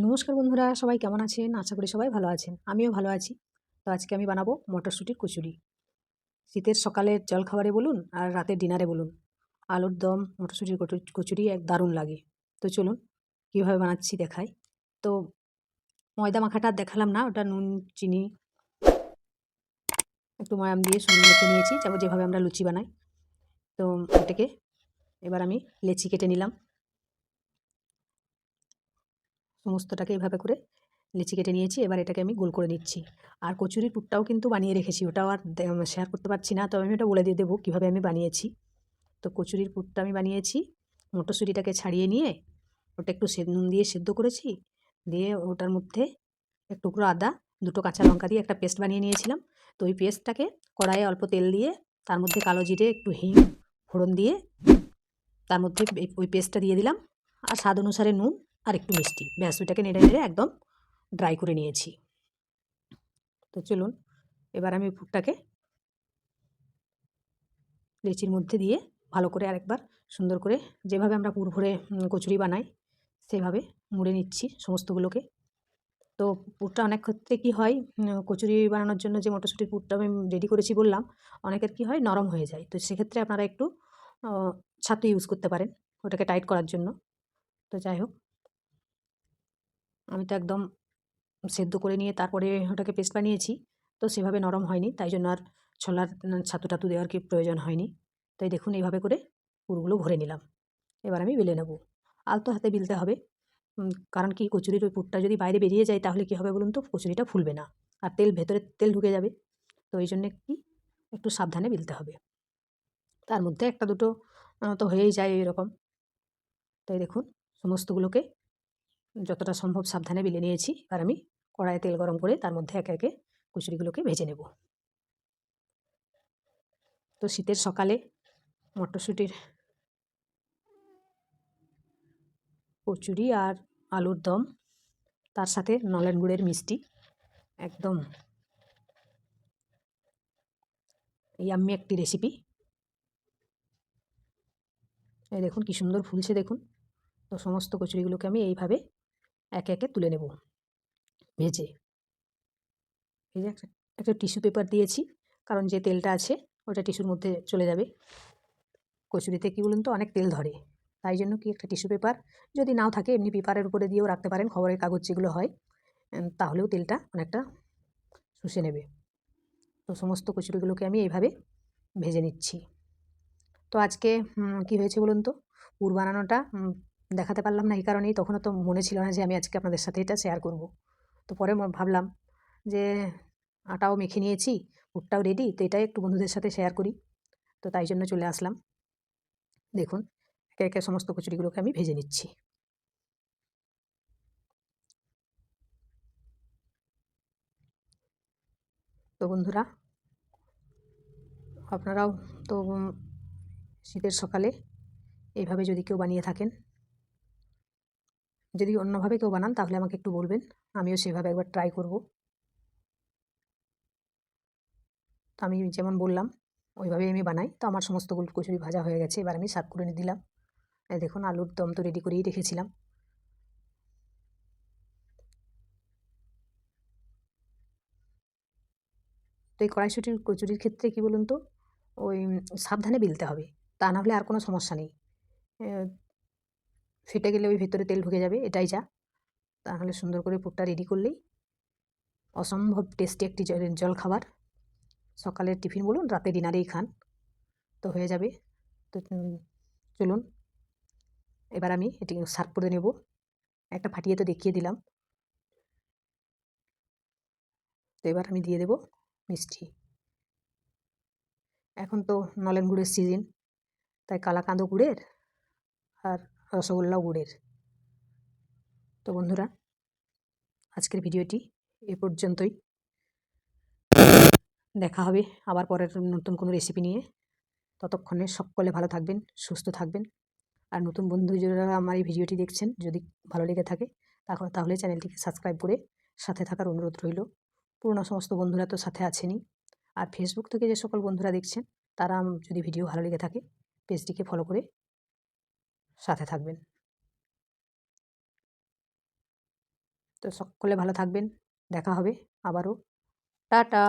নমস্কার বন্ধুরা, সবাই কেমন আছেন? আশা করি সবাই ভালো আছেন। আমিও ভালো আছি। তো আজকে আমি বানাবো মটরশুঁটির কচুরি। শীতের সকালের জলখাবারে বলুন আর রাতের ডিনারে বলুন। আলুর দম, মটরশুঁটির কচু- কচুরি এক দারুণ লাগে। তো চলুন, কীভাবে বানাচ্ছি দেখাই। তো ময়দা মাখাটা দেখালাম না, ওটা নুন, চিনি, একটু ময়াম দিয়ে সুন্দর মেখে নিয়েছি যেভাবে আমরা লুচি বানাই। তো ওটাকে এবার আমি লেচি কেটে নিলাম। সমস্তটাকে এভাবে করে লিচি কেটে নিয়েছি, এবার এটাকে আমি গোল করে নিচ্ছি। আর কচুরির পুরটাও কিন্তু বানিয়ে রেখেছি, ওটাও আর শেয়ার করতে পারছি না, তবে আমি ওটা বলে দিয়ে দেবো কীভাবে আমি বানিয়েছি। তো কচুরির পুরটা আমি বানিয়েছি, মটরশুঁটিটাকে ছাড়িয়ে নিয়ে ওটা একটু নুন দিয়ে সেদ্ধ করেছি, দিয়ে ওটার মধ্যে এক টুকরো আদা, দুটো কাঁচা লঙ্কা দিয়ে একটা পেস্ট বানিয়ে নিয়েছিলাম। তো ওই পেস্টটাকে কড়াইয়ে অল্প তেল দিয়ে তার মধ্যে কালো জিরে, একটু হিং, ফোড়ন দিয়ে তার মধ্যে ওই পেস্টটা দিয়ে দিলাম। আর স্বাদ অনুসারে নুন আর একটু মিষ্টি। ব্যাস, ওইটাকে নেড়ে নেড়ে একদম ড্রাই করে নিয়েছি। তো চলুন, এবার আমি পুরটাকে লেচির মধ্যে দিয়ে ভালো করে আরেকবার সুন্দর করে যেভাবে আমরা পুর ভরে কচুরি বানাই, সেভাবে মুড়ে নিচ্ছি সমস্তগুলোকে। তো পুরটা অনেক ক্ষেত্রে কী হয় কচুরি বানানোর জন্য যে মটরশুঁটির পুরটা আমি রেডি করেছি বললাম, অনেকের কী হয় নরম হয়ে যায়। তো সেক্ষেত্রে আপনারা একটু ছাতু ইউজ করতে পারেন, ওটাকে টাইট করার জন্য। তো যাই হোক আমি তো একদম সেদ্ধ করে নিয়ে তারপরে ওটাকে পেস্ট বানিয়েছি। তো সেভাবে নরম হয়নি, তাই জন্য আর ছোলার ছাতু টাতু দেওয়ার কি প্রয়োজন হয়নি। তাই দেখুন এইভাবে করে পুরগুলো ভরে নিলাম। এবার আমি বেলে নেব। আলতো হাতে বিলতে হবে। কারণ কি কচুরির ওই পুরটা যদি বাইরে বেরিয়ে যায় তাহলে কী হবে বলুন তো? কচুরিটা ফুলবে না। আর তেল ভেতরে, তেল ঢুকে যাবে। তো এই জন্যে কি একটু সাবধানে বিলতে হবে। তার মধ্যে একটা দুটো তো হয়েই যায় এরকম। তাই দেখুন সমস্তগুলোকে যতটা সম্ভব সাবধানে বেলে নিয়েছি, আর আমি কড়াইয়ে তেল গরম করে তার মধ্যে একে একে কচুরিগুলোকে ভেজে নেব। তো শীতের সকালে মটরশুঁটির কচুরি আর আলুর দম, তার সাথে নলেন গুড়ের মিষ্টি, একদম এই ইয়াম্মি একটি রেসিপি এই দেখুন কি সুন্দর ফুলছে দেখুন। তো সমস্ত কচুরিগুলোকে আমি এইভাবে একে একে তুলে নেব। ভেজে যে। একটা একটা টিস্যু পেপার দিয়েছি, কারণ যে তেলটা আছে, ওটা টিস্যুর মধ্যে চলে যাবে। কচুরিতে কী বলুন তো, অনেক তেল ধরে। তাই জন্য কি একটা টিস্যু পেপার যদি নাও থাকে, এমনি পেপারের উপরে দিয়েও রাখতে পারেন, খবরের কাগজ যেগুলো হয় তাহলেও তেলটা অনেকটা শুষে নেবে। তো সমস্ত কচুরিগুলোকে আমি এইভাবে ভেজে নিচ্ছি। তো আজকে কি হয়েছে বলুন তো? পুর বানানোটা দেখাতে পারলাম না, এই কারণেই তখনও তো মনে ছিল না যে আমি আজকে আপনাদের সাথে এটা শেয়ার করব। তো পরে ভাবলাম যে আটাও মেখে নিয়েছি, পুরটাও রেডি তো এটাই একটু বন্ধুদের সাথে শেয়ার করি। তো তাই জন্য চলে আসলাম। দেখুন, একে একে সমস্ত কচুরিগুলোকে আমি ভেজে নিচ্ছি। তো বন্ধুরা, আপনারাও তো শীতের সকালে এইভাবে যদি কেউ বানিয়ে থাকেন যদি অন্যভাবে কেউ বানান, তাহলে আমাকে একটু বলবেন। আমিও সেভাবে একবার ট্রাই করব। তো আমি যেমন বললাম, ওইভাবেই আমি বানাই। তো আমার সমস্ত কচুরি ভাজা হয়ে গেছে, এবার আমি সার্ভ করে নিয়ে দিলাম দেখুন, আলুর দম তো রেডি করেই রেখেছিলাম। তো এই কড়াইশুটির কচুরির ক্ষেত্রে কী বলুন তো, ওই সাবধানে বেলতে হবে। তা না হলে আর কোনো সমস্যা নেই। ফেটে গেলে ওই ভেতরে তেল ঢুকে যাবে, এটাই যা। তাহলে সুন্দর করে পুরটা রেডি করলেই অসম্ভব টেস্টি একটি জল খাবার। সকালের টিফিন বলুন, রাতে ডিনারেই খান, তো হয়ে যাবে। তো চলুন, এবার আমি এটি সার্ভ করে নেব। একটা ফাটিয়ে তো দেখিয়ে দিলাম। তো এবার আমি দিয়ে দেব মিষ্টি। এখন তো নলেন গুড়ের সিজন তাই কালাকাঁদো গুড়ের আর রসগোল্লাও গুড়ের। তো বন্ধুরা, আজকের ভিডিওটি এ পর্যন্তই। দেখা হবে আবার পরের নতুন কোনো রেসিপি নিয়ে। ততক্ষণে সকলে ভালো থাকবেন, সুস্থ থাকবেন। আর নতুন বন্ধু যারা আমার এই ভিডিওটি দেখছেন, যদি ভালো লেগে থাকে তাহলে চ্যানেলটিকে সাবস্ক্রাইব করে সাথে থাকার অনুরোধ রইল। পুরনো সমস্ত বন্ধুরা তো সাথে আছেনই। আর ফেসবুক থেকে যে সকল বন্ধুরা দেখছেন, তারা যদি ভিডিও ভালো লেগে থাকে পেজটিকে ফলো করে সাথে থাকবেন। তো সকলে ভালো থাকবেন। দেখা হবে আবারও। টাটা।